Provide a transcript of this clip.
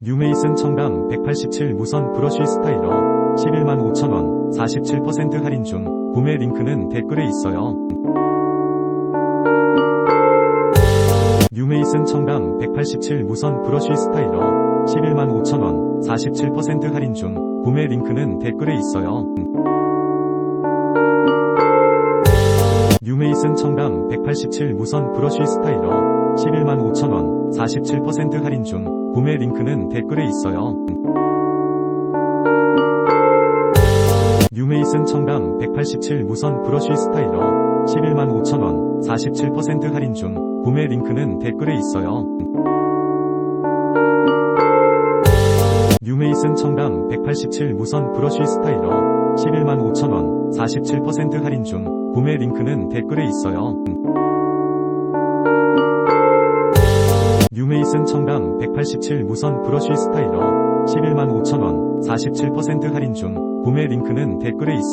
뉴메이슨 청담 187 무선 브러쉬 스타일러 11만 5천원 47% 할인 중 구매 링크는 댓글에 있어요. 뉴메이슨 청담 187 무선 브러쉬 스타일러 11만 5천원 47% 할인 중 구매 링크는 댓글에 있어요. 뉴메이슨 청담 187 무선 브러쉬 스타일러 11만 5천원 47% 할인 중 구매 링크는 댓글에 있어요. 뉴메이슨 청담 187 무선 브러쉬 스타일러 11만 5천원 47% 할인 중 구매 링크는 댓글에 있어요. 뉴메이슨 청담 187 무선 브러쉬 스타일러 11만 5천원 47% 할인 중 구매 링크는 댓글에 있어요. 뉴메이슨 청담 187 무선 브러쉬 스타일러 11만 5천원 47% 할인 중 구매 링크는 댓글에 있어요.